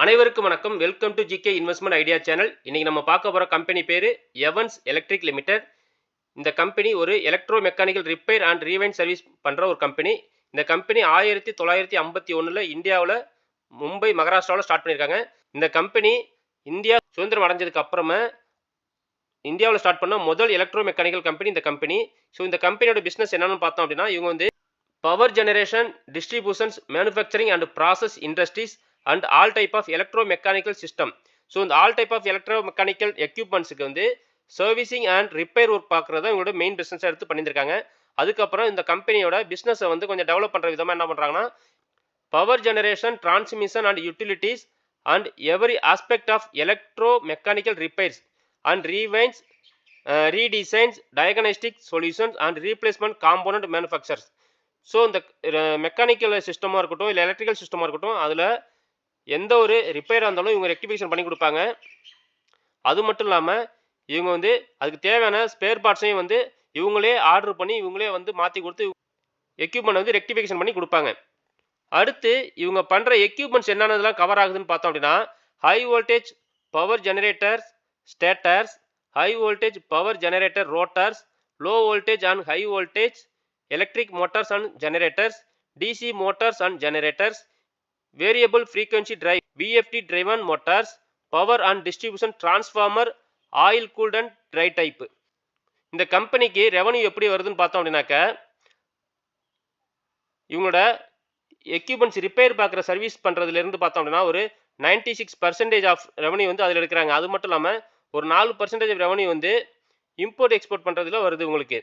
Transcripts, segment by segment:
அனைவருக்கும் வணக்கம். Welcome to GK investment idea channel இன்றைக்கி நம்ம பார்க்க போகிற கம்பெனி பேர் எவன்ஸ் எலக்ட்ரிக் லிமிடெட் இந்த கம்பெனி ஒரு electro mechanical repair and rewind service பண்ணுற ஒரு கம்பெனி இந்த கம்பெனி ஆயிரத்தி தொள்ளாயிரத்தி ஐம்பத்தி ஒன்றில் இந்தியாவில் மும்பை மகாராஷ்டிராவில் ஸ்டார்ட் பண்ணியிருக்காங்க இந்த கம்பெனி இந்தியா சுதந்திரம் அடைஞ்சதுக்கு அப்புறமா இந்தியாவில் ஸ்டார்ட் பண்ண முதல் எலக்ட்ரோ மெக்கானிக்கல் கம்பெனி இந்த கம்பெனி ஸோ இந்த கம்பெனியோட பிஸ்னஸ் என்னென்னு பார்த்தோம் அப்படின்னா இவங்க வந்து power generation distributions manufacturing and process industries and all type of electro mechanical system so இந்த all type of electro mechanical எக்யூப்மெண்ட்ஸுக்கு வந்து சர்வீசிங் அண்ட் ரிப்பேர் ஒர்க் பார்க்குறது தான் இவங்களோட மெயின் பிஸ்னஸாக எடுத்து பண்ணியிருக்காங்க அதுக்கப்புறம் இந்த கம்பெனியோட பிஸ்னஸை வந்து கொஞ்சம் டெவலப் பண்ணுற விதமாக என்ன பண்ணுறாங்கன்னா power generation transmission and utilities and every aspect of electro mechanical repairs and rewinds redesigns diagnostic solutions and replacement component manufacturers so இந்த uh, மெக்கானிக்கல் சிஸ்டமாக இருக்கட்டும் இல்லை எலக்ட்ரிக்கல் சிஸ்டமாக இருக்கட்டும் அதில் எந்த ஒரு ரிப்பேராக இருந்தாலும் இவங்க ரெக்டிஃபிகேஷன் பண்ணி கொடுப்பாங்க. அது மட்டும் இல்லாமல் இவங்க வந்து அதுக்கு தேவையான ஸ்பேர் பார்ட்ஸையும் வந்து இவங்களே ஆர்டர் பண்ணி இவங்களே வந்து மாற்றி கொடுத்து எக்யூப்மெண்ட் வந்து ரெக்டிஃபிகேஷன் பண்ணி கொடுப்பாங்க. அடுத்து இவங்க பண்ணுற எக்யூப்மெண்ட்ஸ் என்னென்னதெல்லாம் கவர் ஆகுதுன்னு பார்த்தோம் அப்படின்னா high voltage power generators stators high voltage power generator rotors low voltage and high voltage electric motors and generators DC motors and generators variable frequency drive VFD driven motors power and distribution transformer oil cooled and dry type இந்த கம்பெனிக்கு revenue எப்படி வருதுன்னு பார்த்தோம் அப்படின்னாக்க இவங்களோட equipments repair பார்க்குற service பண்ணுறதுலேருந்து பார்த்தோம் அப்படின்னா ஒரு ninety six percentage of revenue வந்து அதில் எடுக்கிறாங்க. அது மட்டும் இல்லாமல் ஒரு நாலு பர்சன்டேஜ் ஆஃப் ரெவன்யூ வந்து இம்போர்ட் எக்ஸ்போர்ட் பண்ணுறதுல வருது உங்களுக்கு.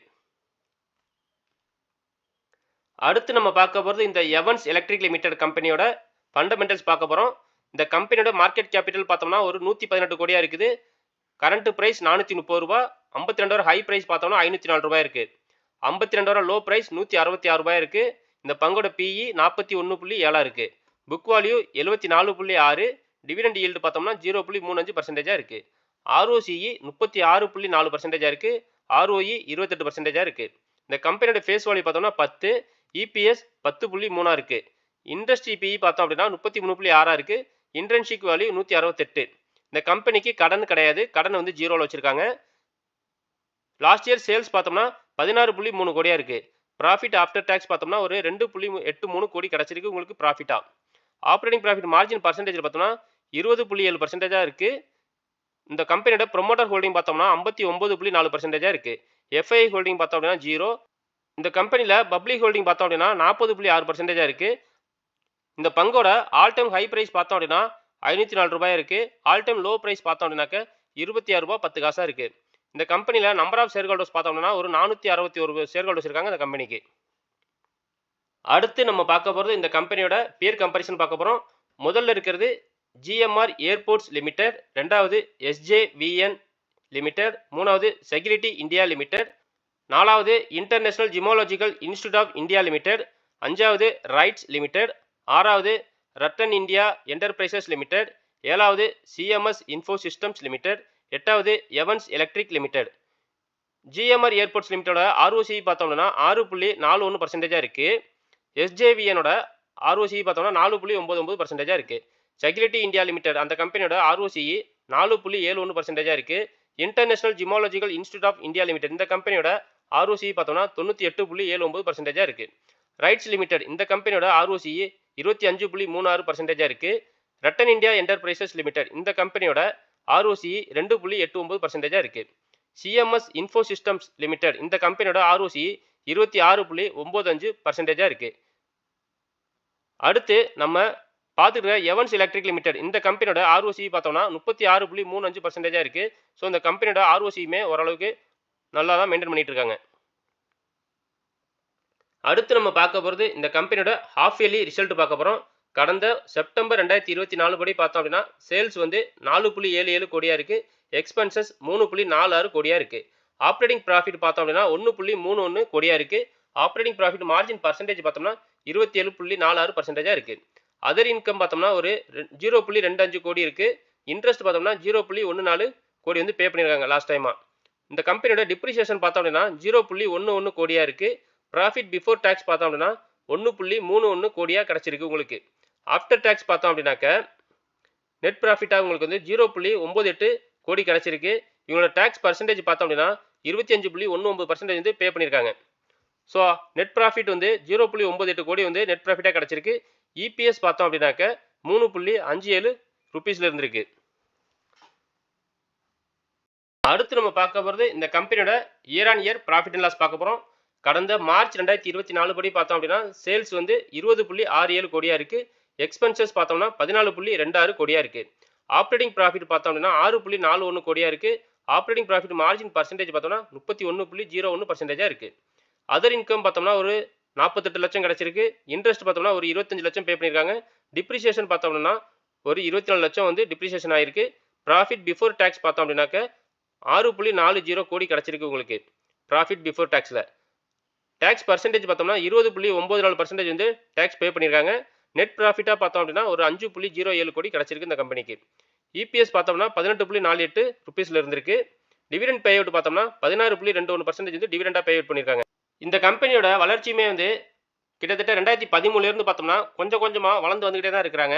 அடுத்து நம்ம பார்க்க போகிறது இந்த எவன்ஸ் எலக்ட்ரிக் லிமிடெட் கம்பெனியோட ஃபண்டமெண்டல்ஸ் பார்க்க போகிறோம் இந்த கம்பெனியோட மார்க்கெட் கேபிட்டல் பார்த்தோம்னா ஒரு நூற்றி பதினெட்டு கோடியாக இருக்குது. கரண்ட் ப்ரைஸ் நானூற்றி முப்பது ரூபா ஐம்பத்தி ரெண்டு ஹை ப்ரைஸ் பார்த்தோம்னா ஐநூற்றி நாலு ரூபாய் இருக்குது ஐம்பத்தி ரெண்டாயிரம் லோ ப்ரைஸ் நூற்றி அறுபத்தி ஆறு ரூபாய் இருக்குது இந்த பங்கோட பிஇ நாற்பத்தி ஒன்று புள்ளி ஏழாக இருக்குது புக் வேல்யூ எழுபத்தி நாலு புள்ளி ஆறு. டிவிடெண்ட் ஈல்டு பார்த்தோம்னா ஜீரோ புள்ளி மூணு அஞ்சு பர்சன்டேஜாக இருக்குது ஆர்ஓசிஇ முப்பத்தி ஆறு புள்ளி நாலு பர்சன்டேஜாக இருக்குது ஆர்ஓஇ இருபத்தெட்டு பர்சன்டேஜாக இருக்குது இந்த கம்பெனியோட ஃபேஸ் வேல்யூ பார்த்தோம்னா பத்து. இபிஎஸ் பத்து புள்ளி மூணாக இருக்குது இண்டஸ்ட்ரி பிஇ பார்த்தோம் அப்படின்னா முப்பத்தி மூணு புள்ளி ஆறாக இருக்குது இன்டர்ன்ஷிப் வேல்யூ நூற்றி அறுபத்தெட்டு. இந்த கம்பெனிக்கு கடன் கிடையாது. கடன் வந்து ஜீரோவில் வச்சுருக்காங்க. லாஸ்ட் இயர் சேல்ஸ் பார்த்தோம்னா பதினாறு புள்ளி மூணு கோடியாக இருக்குது ப்ராஃபிட் ஆஃப்டர் டேக்ஸ் பார்த்தோம்னா ஒரு ரெண்டு புள்ளி எட்டு மூணு கோடி கிடச்சிருக்கு. உங்களுக்கு ப்ராஃபிட்டா ஆப்ரேட்டிங் ப்ராஃபிட் மார்ஜின் பர்சன்டேஜ் பார்த்தோம்னா இருபது புள்ளி ஏழு பர்சன்டேஜாக இருக்குது இந்த கம்பெனியோட ப்ரொமோட்டர் ஹோல்டிங் பார்த்தோம்னா ஐம்பத்தி ஒம்பது புள்ளி நாலு பர்சன்டேஜாக இருக்கு. எஃப்ஐ ஹோல்டிங் பார்த்தோம் அப்படின்னா ஜீரோ இந்த கம்பெனியில் பப்ளிக் ஹோல்டிங் பார்த்தோம் அப்படின்னா நாற்பது புள்ளி ஆறு பர்சன்டேஜாக இருக்குது இந்த பங்கோட ஆல் டைம் ஹை ப்ரைஸ் பார்த்தோம் அப்படின்னா ஐநூற்றி நாலு ரூபாய் இருக்குது ஆல் டைம் லோ ப்ரைஸ் பார்த்தோம் அப்படின்னாக்க இருபத்தி ஆறு ரூபாய் பத்து காசாக இருக்குது இந்த கம்பெனியில் நம்பர் ஆஃப் ஷேர் ஹோல்டர்ஸ் பார்த்தோம் அப்படின்னா ஒரு நானூற்றி அறுபத்தி ஒரு ஷேர் ஹோல்டர்ஸ் இருக்காங்க இந்த கம்பெனிக்கு அடுத்து நம்ம பார்க்க போகிறது இந்த கம்பெனியோட பியர் கம்பரிசன் பார்க்க போகிறோம் முதல்ல இருக்கிறது ஜிஎம்ஆர் ஏர்போர்ட்ஸ் லிமிடெட் ரெண்டாவது எஸ்ஜேவிஎன் லிமிடெட் மூணாவது செக்யூரிட்டி இந்தியா லிமிடெட் நாலாவது international gemological institute of India limited அஞ்சாவது ரைட்ஸ் லிமிடெட் ஆறாவது ரட்டன் இந்தியா என்டர்பிரைசஸ் லிமிடெட். ஏழாவது சிஎம்எஸ் இன்ஃபோ சிஸ்டம்ஸ் லிமிடெட். எட்டாவது Evans electric limited. GMR airports லிமிட்டோட ROC பார்த்தோம்னா ஆறு புள்ளி நாலு ஒன்று பர்சன்டேஜாக இருக்குது எஸ்ஜேவிஎனோட ஆர்ஓசி பார்த்தோம்னா நாலு புள்ளி ஒம்பது ஒம்பது பர்சன்டேஜாக இருக்குது செக்யூரிட்டி இந்தியா லிமிடெட் அந்த கம்பெனியோட ஆர்ஓசி நாலு புள்ளி ஏழு ஒன்று பர்சன்டேஜாக இருக்குது international gemological institute of India limited இந்த கம்பெனியோட ஆர்ஓசி பார்த்தோம்னா தொண்ணூற்றி எட்டு புள்ளி ஏழு ஒம்பது பர்சன்டேஜாக இருக்குது ரைட்ஸ் லிமிடெட் இந்த கம்பெனியோட ஆர்ஓசி இருபத்தி அஞ்சு புள்ளி மூணு ஆறு பர்சன்டேஜாக இருக்குது ரட்டன் இந்தியா என்டர்பிரைசஸ் லிமிடெட் இந்த கம்பெனியோட ஆர்ஓசி ரெண்டு புள்ளி எட்டு ஒம்பது பர்சன்டேஜாக இருக்குது சிஎம்எஸ் இன்ஃபோ சிஸ்டம்ஸ் லிமிடெட் இந்த கம்பெனியோட ஆர்ஓசி இருபத்தி ஆறு புள்ளி ஒம்பது அஞ்சு பர்சன்டேஜாக இருக்குது அடுத்து நம்ம பார்த்துக்கிற எவன்ஸ் எலக்ட்ரிக் லிமிடெட் இந்த கம்பெனியோட ஆர்ஓசி பார்த்தோம்னா முப்பத்தி ஆறு புள்ளி மூணு அஞ்சு பர்சன்டேஜாக இருக்குது ஸோ இந்த கம்பெனியோட ஆர்ஓசியுமே ஓரளவுக்கு நல்லா தான் மெயின்டைன் பண்ணிட்டு இருக்காங்க. அடுத்து நம்ம பார்க்க போகிறது இந்த கம்பெனியோட ஹாஃப் இயர்லி ரிசல்ட் பார்க்க போகிறோம் கடந்த செப்டம்பர் ரெண்டாயிரத்தி இருபத்தி நாலு படி பார்த்தோம் அப்படின்னா சேல்ஸ் வந்து நாலு புள்ளி ஏழு ஏழு கோடியாக இருக்குது எக்ஸ்பென்சஸ் மூணு புள்ளி நாலு ஆறு கோடியாக இருக்குது ஆப்ரேட்டிங் ப்ராஃபிட் பார்த்தோம் அப்படின்னா ஒன்று புள்ளி மூணு ஒன்று கோடியாக இருக்குது ஆப்ரேட்டிங் ப்ராஃபிட் மார்ஜின் பர்சன்டேஜ் பார்த்தோம்னா இருபத்தி ஏழு புள்ளி நாலு ஆறு பர்சன்டேஜாக இருக்குது அதர் இன்கம் பார்த்தோம்னா ஒரு ஜீரோ புள்ளி ரெண்டு அஞ்சு கோடி இருக்குது இன்ட்ரெஸ்ட் பார்த்தோம்னா ஜீரோ புள்ளி ஒன்று நாலு கோடி வந்து பே பண்ணியிருக்காங்க லாஸ்ட் டைமாக இந்த கம்பெனியோட டிப்ரிசியேஷன் பார்த்தோம் அப்படின்னா ஜீரோ புள்ளி ஒன்று ஒன்று கோடியாக இருக்குது ப்ராஃபிட் பிஃபோர் டேக்ஸ் பார்த்தோம் அப்படின்னா ஒன்று புள்ளி மூணு ஒன்று கோடியாக கிடச்சிருக்கு உங்களுக்கு. ஆஃப்டர் டேக்ஸ் பார்த்தோம் அப்படின்னாக்க நெட் ப்ராஃபிட்டாக உங்களுக்கு வந்து ஜீரோ புள்ளி ஒம்பது எட்டு கோடி கிடச்சிருக்கு. இவங்களோட டேக்ஸ் பர்சன்டேஜ் பார்த்தோம் அப்படின்னா இருபத்தி அஞ்சு புள்ளி ஒன்று ஒம்பது பர்சன்டேஜ் வந்து பே பண்ணியிருக்காங்க. ஸோ நெட் ப்ராஃபிட் வந்து ஜீரோ புள்ளி ஒம்பது எட்டு கோடி வந்து நெட் ப்ராஃபிட்டாக கிடச்சிருக்கு. இபிஎஸ் பார்த்தோம் அப்படின்னாக்க மூணு புள்ளி அஞ்சு ஏழு ருபீஸில் இருந்திருக்கு. அடுத்து நம்ம பார்க்க போகிறது இந்த கம்பெனியோட year on year profit and loss பார்க்க போகிறோம் கடந்த மார்ச் ரெண்டாயிரத்தி இருபத்தி நாலு படி பார்த்தோம் அப்படின்னா சேல்ஸ் வந்து இருபது புள்ளி ஆறு ஏழு கோடியாக இருக்குது எக்ஸ்பென்சஸ் பார்த்தோம்னா பதினாலு புள்ளி ரெண்டு ஆறு கோடியாக இருக்குது ஆப்ரேட்டிங் ப்ராஃபிட் பார்த்தோம் அப்படின்னா ஆறு புள்ளி நாலு ஒன்று கோடியாக இருக்குது ஆப்ரேட்டிங் ப்ராஃபிட் மார்ஜின் பர்சன்டேஜ் பார்த்தோம்னா முப்பத்தி ஒன்று புள்ளி ஜீரோ ஒன்று பர்சன்டேஜாக இருக்குது அதர் இன்கம் பார்த்தோம்னா ஒரு நாற்பத்தெட்டு லட்சம் கிடச்சிருக்கு. இன்ட்ரெஸ்ட் பார்த்தோம்னா ஒரு இருபத்தஞ்சு லட்சம் பே பண்ணியிருக்காங்க. டிப்ரிசியேஷன் பார்த்தோம்னா ஒரு இருபத்தி நாலு லட்சம் வந்து டிப்ரிசியேஷன் ஆயிருக்கு. ப்ராஃபிட் பிஃபோர் டேக்ஸ் பார்த்தோம் அப்படின்னாக்க ஆறு புள்ளி நாலு ஜீரோ கோடி கிடச்சிருக்கு உங்களுக்கு. ப்ராஃபிட் பிஃபோர் டேக்ஸில் டேக்ஸ் பர்சன்டேஜ் பார்த்தோம்னா இருபது புள்ளி ஒம்பது நாலு பர்சன்டேஜ் வந்து டேக்ஸ் பே பண்ணியிருக்காங்க நெட் ப்ராஃபிட்டாக பார்த்தோம் அப்படின்னா ஒரு அஞ்சு புள்ளி ஜீரோ ஏழு கோடி கிடச்சிருக்கு இந்த கம்பெனிக்கு இபிஎஸ் பார்த்தோம்னா பதினெட்டு புள்ளி நாலு எட்டு ருபீஸில் இருந்திருக்கு. டிவிடெண்ட் பே அவுட் பார்த்தோம்னா பதினாறு புள்ளி ரெண்டு ஒன்று பர்சன்டேஜ் வந்து டிவிடெண்டாக பே அவுட் பண்ணியிருக்காங்க இந்த கம்பெனியோட வளர்ச்சியுமே வந்து கிட்டத்தட்ட ரெண்டாயிரத்தி பதிமூணுலேருந்து பார்த்தோம்னா கொஞ்சம் கொஞ்சமாக வளர்ந்து வந்துக்கிட்டே தான் இருக்கிறாங்க.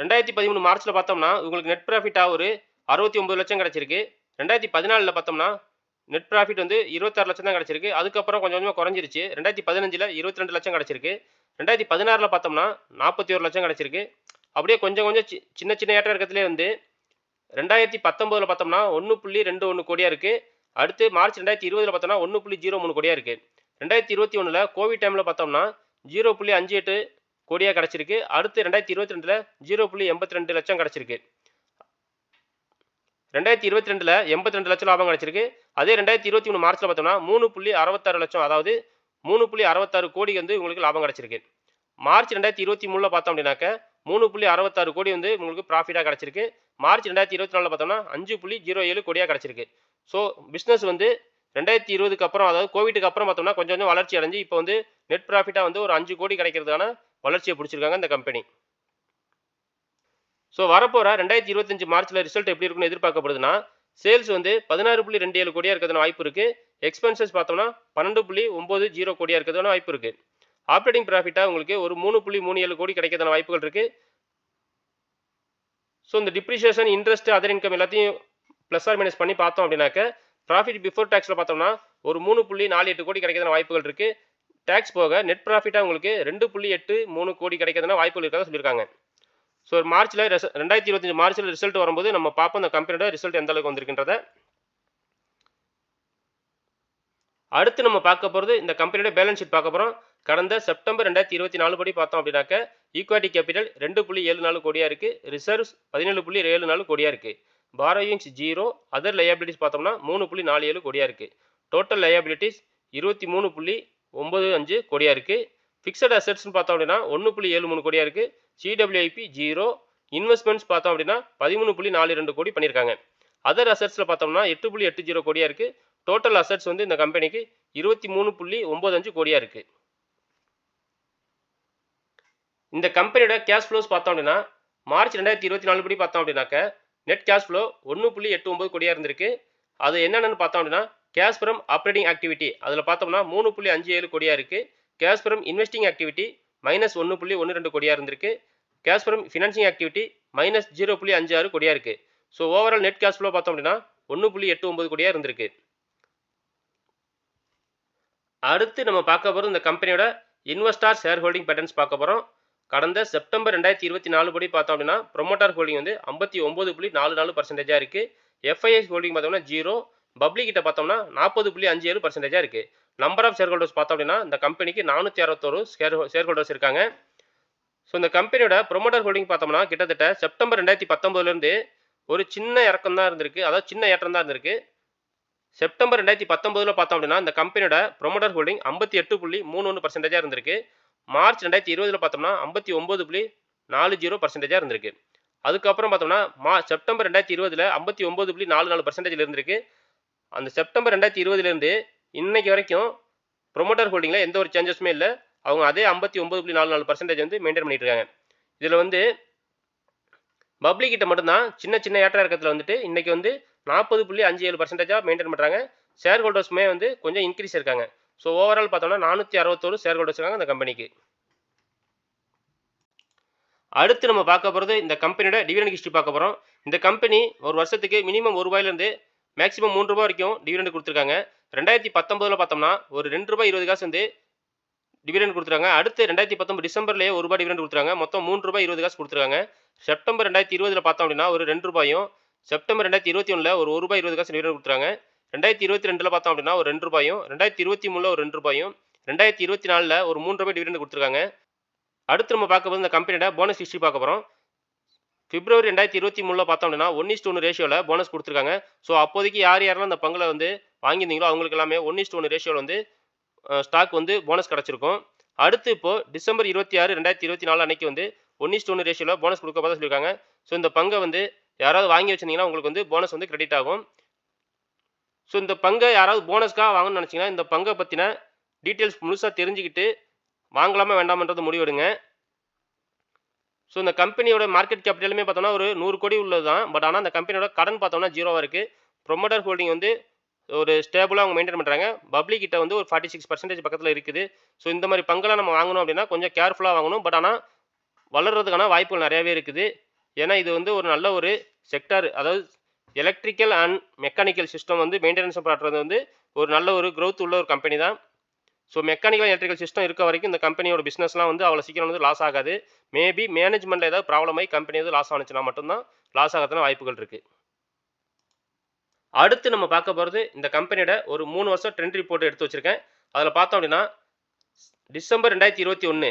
ரெண்டாயிரத்தி பதிமூணு மார்ச்சில் பார்த்தோம்னா உங்களுக்கு நெட் ப்ராஃபிட்டாக ஒரு அறுபத்தி ஒம்பது லட்சம் கிடச்சிருக்கு. ரெண்டாயிரத்தி பதினாலில் பார்த்தோம்னா நெட் ப்ராஃபிட் வந்து இருபத்தாறு லட்சம் தான் கிடச்சிருக்கு. அதுக்கப்புறம் கொஞ்சம் கொஞ்சமாக குறைஞ்சிருச்சு. ரெண்டாயிரத்தி பதினஞ்சில் இருபத்தி ரெண்டு லட்சம் கிடச்சிருக்கு. ரெண்டாயிரத்தி பதினாறில் பார்த்தோம்னா நாற்பத்தி ஒரு லட்சம் கிடச்சிருக்கு. அப்படியே கொஞ்சம் கொஞ்சம் சி- சின்ன சின்ன ஏற்ற இருக்கிறதுலே வந்து ரெண்டாயிரத்தி பத்தொம்போதில் பார்த்தோம்னா ஒன்று புள்ளி ரெண்டு ஒன்று கோடியாக இருக்குது அடுத்து மார்ச் ரெண்டாயிரத்தி இருபதில் பார்த்தோம்னா ஒன்று புள்ளி ஜீரோ மூணு கோடியாக இருக்குது ரெண்டாயிரத்தி இருபத்தி ஒன்றில் கோவிட் டைமில் பார்த்தோம்னா ஜீரோ புள்ளி அஞ்சு எட்டு கோடியாக கிடச்சிருக்கு. அடுத்து ரெண்டாயிரத்தி இருபத்தி ரெண்டில் ஜீரோ புள்ளி எண்பத்தி ரெண்டு லட்சம் கிடச்சிருக்கு. ரெண்டாயிரத்தி இருபத்தி ரெண்டில் எண்பத்தி ரெண்டு லட்சம் லாபம் கிடச்சிருக்கு. அதே ரெண்டாயிரத்தி இருபத்தி மூணு மார்ச்சில் பார்த்தோம்னா மூணு புள்ளி அறுபத்தாறு லட்சம் அதாவது மூணு புள்ளி அறுபத்தாறு கோடி வந்து உங்களுக்கு லாபம் கிடச்சிருக்கு. மார்ச் ரெண்டாயிரத்தி இருபத்தி மூணில் பார்த்தோம் அப்படின்னாக்க மூணு புள்ளி அறுபத்தாறு கோடி வந்து உங்களுக்கு ப்ராஃபிட்டாக கிடச்சிருக்கு. மார்ச் ரெண்டாயிரத்தி இருபத்தி நாலில் பார்த்தோம்னா அஞ்சு புள்ளி ஜீரோ ஏழு கோடியாக கிடச்சிருக்கு. ஸோ பிஸ்னஸ் வந்து ரெண்டாயிரத்தி இருபதுக்கு அப்புறம் அதாவது கோவிட்டுக்கு அப்புறம் பார்த்தோம்னா கொஞ்சம் கொஞ்சம் வளர்ச்சி அடைஞ்சு இப்போ வந்து நெட் ப்ராஃபிட்டாக வந்து ஒரு அஞ்சு கோடி கிடைக்கிறதுக்கான வளர்ச்சியை பிடிச்சிருக்காங்க இந்த கம்பெனி ஸோ வரப்போகிற ரெண்டாயிரத்தி இருபத்தஞ்சு மார்ச்சில் ரிசல்ட் எப்படி இருக்குன்னு எதிர்பார்க்கப்படுதுன்னா சேல்ஸ் வந்து பதினாறு புள்ளி ரெண்டு ஏழு கோடியாக இருக்கிறதுன வாய்ப்பு இருக்குது எக்ஸ்பென்சஸ் பார்த்தோம்னா பன்னெண்டு புள்ளி ஒம்பது ஜீரோ கோடியாக இருக்கிறதுன வாய்ப்பு இருக்குது ஆப்ரேட்டிங் ப்ராஃபிட்டாக உங்களுக்கு ஒரு மூணு புள்ளி மூணு ஏழு கோடி கிடைக்கிறதான வாய்ப்புகள் இருக்குது ஸோ இந்த டிப்ரிஷியேஷன் இன்ட்ரெஸ்ட் அதர் இன்கம் எல்லாத்தையும் ப்ளஸ் ஆர் மைனஸ் பண்ணி பார்த்தோம் அப்படின்னாக்க ப்ராஃபிட் பிஃபோர் டேக்ஸில் பார்த்தோம்னா ஒரு மூணு புள்ளி நாலு எட்டு கோடி கிடைக்கிறதான வாய்ப்புகள் இருக்குது டேக்ஸ் போக நெட் ப்ராஃபிட்டாக உங்களுக்கு ரெண்டு புள்ளி எட்டு மூணு கோடி கிடைக்கிறதுனா வாய்ப்புகள் இருக்கிறதா சொல்லியிருக்காங்க. ஸோ மார்ச்சில் ரெண்டாயிரத்தி இருபத்தஞ்சு மார்ச்சில் ரிசல்ட் வரும்போது நம்ம பார்ப்போம் அந்த கம்பெனியோட ரிசல்ட் எந்த அளவுக்கு வந்திருக்கின்றத. அடுத்து நம்ம பார்க்க போகிறது இந்த கம்பெனியோட பேலன்ஸ் ஷீட் பார்க்க போகிறோம் கடந்த செப்டம்பர் ரெண்டாயிரத்தி இருபத்தி நாலு படி பார்த்தோம் அப்படின்னாக்க ஈக்வாட்டி கேபிட்டல் ரெண்டு புள்ளி ஏழு நாலு கோடியாக இருக்குது ரிசர்வ்ஸ் பதினேழு புள்ளி ஏழு நாலு கோடியாக இருக்குது பாரோயிங்ஸ் ஜீரோ அதர் லயபிலிட்டிஸ் பார்த்தோம்னா மூணு புள்ளி நாலு ஏழு கோடியாக இருக்குது டோட்டல் லயபிலிட்டிஸ் இருபத்தி மூணு புள்ளி ஒம்பது அஞ்சு கோடியாக இருக்குது ஃபிக்ஸட் அசட்ஸ்னு பார்த்தோம் அப்படின்னா ஒன்று புள்ளி ஏழு மூணு கோடியாக இருக்குது சிடபிள்யூஐபி ஜீரோ இன்வெஸ்ட்மெண்ட்ஸ் பார்த்தோம் அப்படின்னா பதிமூணு புள்ளி நாலு ரெண்டு கோடி பண்ணியிருக்காங்க. அதர் அசட்ஸில் பார்த்தோம்னா எட்டு புள்ளி எட்டு ஜீரோ கோடியாக இருக்குது டோட்டல் அசெட்ஸ் வந்து இந்த கம்பெனிக்கு இருபத்தி மூணு புள்ளி ஒம்பது அஞ்சு கோடியாக இருக்குது இந்த கம்பெனியோட கேஷ் ஃப்ளோஸ் பார்த்தோம் அப்படின்னா மார்ச் ரெண்டாயிரத்தி இருபத்தி நாலு படி பார்த்தோம் அப்படின்னாக்க நெட் கேஷ் ஃப்ளோ ஒன்று புள்ளி எட்டு ஒம்பது கோடியாக இருந்திருக்கு. அது என்னென்னு பார்த்தோம் அப்படின்னா கேஷ் ஃப்ரம் ஆப்ரேட்டிங் ஆக்டிவிட்டி அதில் பார்த்தோம்னா மூணு புள்ளி அஞ்சு ஏழு கோடியாக இருக்குது cash from investing activity minus ஒன்று புள்ளி ஒன்று ரெண்டு கோடியாக இருந்திருக்கு. Cash from financing activity minus zero புள்ளி அஞ்சு ஆறு கோடியாக இருக்குது so overall net cash flow பார்த்தோம் அப்படின்னா ஒன்று புள்ளி எட்டு ஒம்பது கோடியாக இருந்திருக்கு. அடுத்து நம்ம பார்க்க போகிறது இந்த கம்பெனியோட இன்வெஸ்டார் ஷேர் ஹோல்டிங் பேட்டர்ன்ஸ் பார்க்க போகிறோம் கடந்த செப்டம்பர் ரெண்டாயிரத்தி இருபத்தி நாலு படி பார்த்தோம் அப்படின்னா ப்ரொமோட்டார் ஹோல்டிங் வந்து ஐம்பத்தி ஒம்பது புள்ளி நாலு நாலு பர்சன்டேஜாக இருக்குது எஃப்ஐஎஸ் ஹோல்டிங் பார்த்தோம்னா ஜீரோ பப்ளிக் கிட்ட பார்த்தோம்னா நாற்பது புள்ளி அஞ்சு ஏழு பர்சன்டேஜாக இருக்குது நம்பர் ஆஃப் ஷேர் ஹோல்டர்ஸ் பார்த்தோம் அப்படின்னா இந்த கம்பெனிக்கு நானூற்றி அறுபத்தோரு ஷேர் ஷேர் ஹோல்டர்ஸ் இருக்காங்க. ஸோ இந்த கம்பெனியோட ப்ரொமோட்டர் ஹோல்டிங் பார்த்தோம்னா கிட்டத்தட்ட செப்டம்பர் ரெண்டாயிரத்தி பத்தொம்போதுலேருந்து ஒரு சின்ன இறக்கம் தான் இருந்திருக்கு. அதாவது சின்ன ஏற்றம் தான் இருந்திருக்கு. செப்டம்பர் ரெண்டாயிரத்தி பத்தொம்போதில் பார்த்தோம் அப்படின்னா இந்த கம்பெனியோட ப்ரொமோட்டர் ஹோல்டிங் ஐம்பத்தி எட்டு புள்ளி மூணு ஒன்று பர்சன்டேஜாக இருந்திருக்கு. மார்ச் ரெண்டாயிரத்தி இருபதில் பார்த்தோம்னா ஐம்பத்தி ஒம்பது புள்ளி நாலு ஜீரோ பர்சன்டேஜாக இருந்திருக்கு. அதுக்கப்புறம் பார்த்தோம்னா மா செப்டம்பர் ரெண்டாயிரத்தி இருபதில் ஐம்பத்தி ஒம்பது புள்ளி நாலு நாலு பர்சன்டேஜில் இருந்திருக்கு. அந்த செப்டம்பர் ரெண்டாயிரத்தி இருபதுலேருந்து இன்னைக்கு வரைக்கும் ப்ரொமோட்டர் ஹோல்டிங்கில் எந்த ஒரு சேஞ்சஸுமே இல்லை. அவங்க அதே ஐம்பத்தி ஒம்பது புள்ளி நாலு நாலு பர்சன்டேஜ் வந்து மெயின்டைன் பண்ணிட்டு இருக்காங்க. இதில் வந்து பப்ளிக் கிட்ட மட்டும்தான் சின்ன சின்ன ஏற்ற இறக்கத்தில் வந்துட்டு இன்றைக்கி வந்து நாற்பது புள்ளி அஞ்சு ஏழு பர்சன்டேஜாக மெயின்டைன் பண்ணுறாங்க ஷேர் ஹோல்டர்ஸுமே வந்து கொஞ்சம் இன்க்ரீஸ் இருக்காங்க. ஸோ ஓவரால் பார்த்தோம்னா நானூற்றி அறுபத்தோரு ஷேர் ஹோல்டர்ஸ் இருக்காங்க அந்த கம்பெனிக்கு அடுத்து நம்ம பார்க்க போகிறது இந்த கம்பெனியோட டிவிடெண்ட் ஹிஸ்ட்ரி பார்க்க போகிறோம் இந்த கம்பெனி ஒரு வருஷத்துக்கு மினிமம் ஒரு ரூபாயிலேருந்து மேக்ஸிமம் மூன்று ரூபா வரைக்கும் டிவிடெண்ட் கொடுத்துருக்காங்க. ரெண்டாயிரத்தி பத்தொம்போதில் பார்த்தோம்னா ஒரு ரெண்டு ரூபாய் இருபது காசு வந்து டிவிடெண்ட் கொடுத்துருக்காங்க. அடுத்து ரெண்டாயிரத்தி பத்தொம்பது டிசம்பர்லேயே ஒரு ரூபாய் டிவிடெண்ட் கொடுத்துருக்காங்க. மொத்தம் மூணு ரூபாய் இருபது காசு கொடுத்துருக்காங்க. செப்டம்பர் ரெண்டாயிரத்தி இருபதில் பார்த்தோம் அப்படின்னா ஒரு ரெண்டு ரூபாயும் செப்டம்பர் ரெண்டாயிரத்தி இருபத்தி ஒன்றில் ஒரு ரூபாய் இருபது காசு டிவிடெண்ட் கொடுத்துருக்காங்க. ரெண்டாயிரத்தி இருபத்தி ரெண்டில் பார்த்தோம் அப்படின்னா ஒரு ரெண்டு ரூபாயும் ரெண்டாயிரத்தி இருபத்தி மூணில் ஒரு ரெண்டு ரூபாயும் ரெண்டாயிரத்தி இருபத்தி நாலில் ஒரு மூணு ரூபாய் டிவிடெண்ட் கொடுத்துருக்காங்க. அடுத்து நம்ம பார்க்க போது இந்த கம்பெனியோட போனஸ் ஹிஸ்ட்ரி பார்க்க போகிறோம் பிப்ரவரி ரெண்டாயிரத்தி இருபத்தி மூணில் பார்த்தோம் அப்படின்னா ஒன் ஒன்று ரேஷியோவில் போனஸ் கொடுத்துருக்காங்க. ஸோ அப்போதைக்கு யார் யாரெல்லாம் அந்த பங்கில் வந்து வாங்கியிருந்தீங்களோ அவங்களுக்கு எல்லாமே ஒன் இஸ்ட் ஒன்று ரேஷியோவில் வந்து ஸ்டாக் வந்து போனஸ் கிடச்சிருக்கும். அடுத்து இப்போ டிசம்பர் இருபத்தி ஆறு ரெண்டாயிரத்தி இருபத்தி நாலு அன்றைக்கி வந்து ஒன் இஸ்ட் ஒன்று ரேஷியோவில் போனஸ் கொடுக்க போதா சொல்லியிருக்காங்க. ஸோ இந்த பங்கை வந்து யாராவது வாங்கி வச்சிருந்தீங்கன்னா உங்களுக்கு வந்து போனஸ் வந்து கிரெடிட் ஆகும். ஸோ இந்த பங்கை யாராவது போனஸ்க்காக வாங்கணும்னு நினச்சிங்கன்னா இந்த பங்கை பற்றின டீட்டெயில்ஸ் முழுசாக தெரிஞ்சுக்கிட்டு வாங்கலாமா வேண்டாமன்றது முடிவெடுங்க. ஸோ இந்த கம்பெனியோட மார்க்கெட் கேபிட்டலுமே பார்த்தோம்னா ஒரு நூறு கோடி உள்ளது தான் பட் ஆனால் அந்த கம்பெனியோட கடன் பார்த்தோம்னா ஜீரோவாக இருக்குது ப்ரொமோட்டர் ஹோல்டிங் வந்து ஒரு ஸ்டேபிளாக அவங்க மெயின்டைன் பண்ணுறாங்க பப்ளிக் கிட்ட வந்து ஒரு ஃபார்ட்டி சிக்ஸ் பர்சன்டேஜ் பக்கத்தில் இருக்குது. ஸோ இந்த மாதிரி பங்கெல்லாம் நம்ம வாங்கணும் அப்படின்னா கொஞ்சம் கேர்ஃபுல்லாக வாங்கணும். பட் ஆனால் வளர்கிறதுக்கான வாய்ப்புகள் நிறையவே இருக்குது. ஏன்னா இது வந்து ஒரு நல்ல ஒரு செக்டர் அதாவது எலக்ட்ரிக்கல் அண்ட் மெக்கானிக்கல் சிஸ்டம் வந்து மெயின்டெனன்ஸ் பண்ணுறது வந்து ஒரு நல்ல ஒரு க்ரோத் உள்ள ஒரு கம்பெனி தான். ஸோ மெக்கானிக்கல் எலக்ட்ரிக்கல் சிஸ்டம் இருக்க வரைக்கும் இந்த கம்பெனியோட பிஸ்னஸ்லாம் வந்து அவ்வளோ சீக்கிரம் வந்து லாஸ் ஆகாது. மேபி மேனேஜ்மெண்ட்டில் ஏதாவது ப்ராப்ளம் ஆகி கம்பெனி வந்து லாஸ் ஆனிச்சுன்னா மட்டும்தான் லாஸ் ஆகிறதுனா வாய்ப்புகள் இருக்குது அடுத்து நம்ம பார்க்க போகிறது இந்த கம்பெனியோட ஒரு மூணு வருஷம் ட்ரெண்ட் ரிப்போர்ட் எடுத்து வச்சுருக்கேன். அதில் பார்த்தோம் அப்படின்னா டிசம்பர் ரெண்டாயிரத்தி இருபத்தி ஒன்று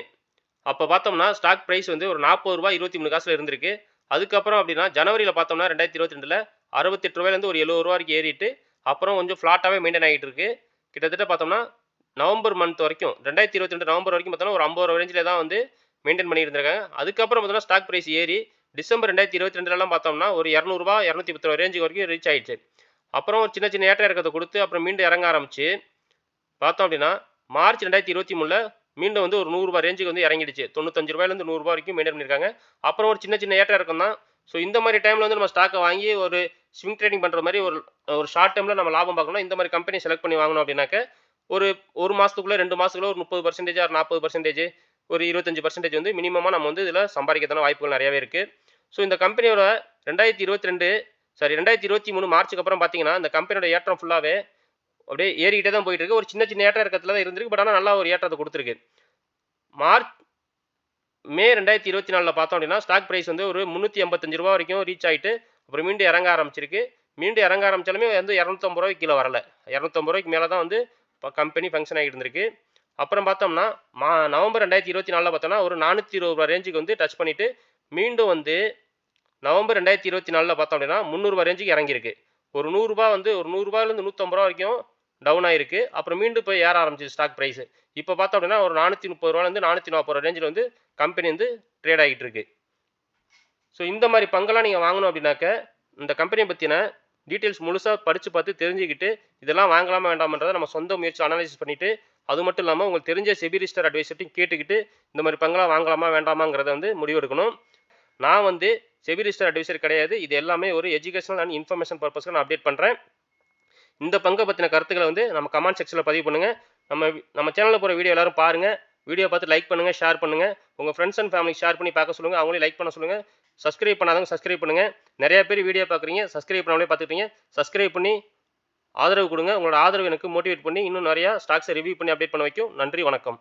அப்போ பார்த்தோம்னா ஸ்டாக் ப்ரைஸ் வந்து ஒரு நாற்பது ரூபாய் இருபத்தி மூணு காசில் இருந்திருக்கு. அதுக்கப்புறம் அப்படின்னா ஜனவரியில் பார்த்தோம்னா ரெண்டாயிரத்தி இருபத்தி ரெண்டில் அறுபத்தெட்டு ரூபாயிலேருந்து ஒரு எழுபது ரூபா வரைக்கும் ஏறிட்டு அப்புறம் கொஞ்சம் ஃப்ளாட்டாகவே மெயின்டைன் ஆகிட்டு இருக்கு. கிட்டத்தட்ட பார்த்தோம்னா நவம்பர் மந்த் வரைக்கும் ரெண்டாயிரத்தி இருபத்தி ரெண்டு நவம்பர் வரைக்கும் பார்த்தோம்னா ஒரு ஐம்பது ரூபா ரேஞ்சில் தான் வந்து மெயின்டைன் பண்ணியிருந்திருக்காங்க அதுக்கப்புறம் பார்த்தோம்னா ஸ்டாக் ப்ரைஸ் ஏறி டிசம்பர் ரெண்டாயிரத்தி இருபத்தி ரெண்டுலலாம் பார்த்தோம்னா ஒரு இரநூறுபா இரநூத்தி பத்து ரூபா ரேஞ்சுக்கு வரைக்கும் ரீச் ஆயிடுச்சு. அப்புறம் ஒரு சின்ன சின்ன ஏற்ற இறக்கத்தை கொடுத்து அப்புறம் மீண்டும் இறங்க ஆரம்பிச்சு பார்த்தோம் அப்படின்னா மார்ச் ரெண்டாயிரத்தி இருபத்தி மூணில் மீண்டும் வந்து ஒரு நூறுரூவா ரேஞ்சுக்கு வந்து இறங்கிடுச்சு. தொண்ணூத்தஞ்சு ரூபாயிலேருந்து நூறுரூவா வரைக்கும் மெயின்டைன் பண்ணியிருக்காங்க. அப்புறம் ஒரு சின்ன சின்ன ஏற்ற இறக்கம் தான். ஸோ இந்த மாதிரி டைமில் வந்து நம்ம ஸ்டாக்கை வாங்கி ஒரு ஸ்விங் ட்ரேடிங் பண்ணுற மாதிரி ஒரு ஒரு ஷார்ட் டைமில் நம்ம லாபம் பார்க்கணும். இந்த மாதிரி கம்பெனி செலக்ட் பண்ணி வாங்கணும் அப்படின்னாக்க ஒரு ஒரு மாதத்துக்குள்ளே ரெண்டு மாதத்துக்குள்ள ஒரு முப்பது பர்சன்டேஜ் ஒரு நாற்பது பர்சன்டேஜ் ஒரு இருபத்தஞ்சு பர்சன்டேஜ் வந்து மினிமமாக நம்ம வந்து இதில் சம்பாதிக்கிறதான வாய்ப்புகள் நிறையவே இருக்குது ஸோ இந்த கம்பெனியோட ரெண்டாயிரத்தி இருபத்தி ரெண்டு சாரி ரெண்டாயிரத்தி இருபத்தி மூணு மார்ச்சுக்கு அப்புறம் பார்த்தீங்கன்னா இந்த கம்பெனியோட ஏற்றம் ஃபுல்லாகவே அப்படியே ஏறிக்கிட்டே தான் போயிட்டு இருக்கு. ஒரு சின்ன சின்ன ஏற்றம் இருக்கிறதுல தான் இருந்திருக்கு பட் ஆனால் நல்லா ஒரு ஏற்றத்தை கொடுத்துருக்கு. மார்ச் மே ரெண்டாயிரத்தி இருபத்தி நாலில் பார்த்தோம் அப்படின்னா ஸ்டாக் ப்ரைஸ் வந்து ஒரு முந்நூற்றி எண்பத்தஞ்சு ரூபா வரைக்கும் ரீச் ஆகிட்டு அப்புறம் மீண்டும் இறங்க ஆரம்பிச்சிருக்கு. மீண்டும் இறங்க ஆரம்பிச்சாலுமே வந்து இரநூத்தம்பது ரூபாய்க்கு கீழே வரல. இரநூத்தம்பது ரூபாய்க்கு மேலே தான் வந்து இப்போ கம்பெனி ஃபங்க்ஷன் ஆகிட்டு இருந்திருக்கு. அப்புறம் பார்த்தோம்னா மா நவம்பர் ரெண்டாயிரத்தி இருபத்தி நாலில் பார்த்தோம்னா ஒரு நானூற்றி இருபது ரூபா ரேஞ்சுக்கு வந்து டச் பண்ணிவிட்டு மீண்டும் வந்து நவம்பர் ரெண்டாயிரத்தி இருபத்தி நாலில் பார்த்தோம் அப்படின்னா முந்நூறுபா ரேஞ்சுக்கு இறங்கியிருக்கு. ஒரு நூறுரூபா வந்து ஒரு நூறுரூபாலேருந்து நூற்றம்பது ரூபா வரைக்கும் டவுன் ஆயிருக்கு. அப்புறம் மீண்டும் போய் ஏற ஆரம்பிச்சிது ஸ்டாக் ப்ரைஸ் இப்போ பார்த்தோம் அப்படின்னா ஒரு நானூற்றி முப்பது ரூபாலேருந்து நானூற்றி நாற்பது ரூபா ரேஞ்சில் வந்து கம்பெனி வந்து ட்ரேட் ஆகிட்டு இருக்கு. ஸோ இந்த மாதிரி பங்கெல்லாம் நீங்கள் வாங்கணும் அப்படின்னாக்க இந்த கம்பெனியை பற்றின டீட்டெயில்ஸ் முழுசாக படித்து பார்த்து தெரிஞ்சுக்கிட்டு இதெல்லாம் வாங்கலாமா வேண்டாமன்றதை நம்ம சொந்த முயற்சி அனாலிசிஸ் பண்ணிவிட்டு அது மட்டும் இல்லாமல் உங்களுக்கு தெரிஞ்ச செபிரிஸ்டர் அட்வைசர்ட்டையும் கேட்டுக்கிட்டு இந்த மாதிரி பங்கெல்லாம் வாங்கலாமா வேண்டாமாங்கிறத வந்து முடிவெடுக்கணும். நான் வந்து செபிரிஸ்டர் அட்வைசர் கிடையாது. இது எல்லாமே ஒரு எஜுகேஷனல் அண்ட் இன்ஃபர்மேஷன் பர்பஸ்க்கு நான் அப்டேட் பண்ணுறேன் இந்த பங்கை பற்றின கருத்துக்களை வந்து நம்ம கமெண்ட் செக்ஷனில் பதிவு பண்ணுங்கள் நம்ம நம்ம சேனலில் போகிற வீடியோ எல்லாரும் பாருங்கள் வீடியோ பார்த்து லைக் பண்ணுங்கள் ஷேர் பண்ணுங்கள் உங்கள் ஃப்ரெண்ட்ஸ் அண்ட் ஃபேமிலி ஷேர் பண்ணி பார்க்க சொல்லுங்கள் அவங்களே லைக் பண்ண சொல்லுங்கள் சப்ஸ்கிரைப் பண்ணாதவங்க சப்ஸ்கிரைப் பண்ணுங்கள் நிறைய பேர் வீடியோ பார்க்குறீங்க சப்ஸ்கிரைப் பண்ணாமலே பார்த்துக்கிட்டீங்க. சப்ஸ்கிரைப் பண்ணி ஆதரவு கொடுங்க. உங்களோட ஆதரவு எனக்கு மோட்டிவேட் பண்ணி இன்னும் நிறையா ஸ்டாக்ஸை ரிவ்யூ பண்ணி அப்டேட் பண்ண வைக்கும். நன்றி வணக்கம்.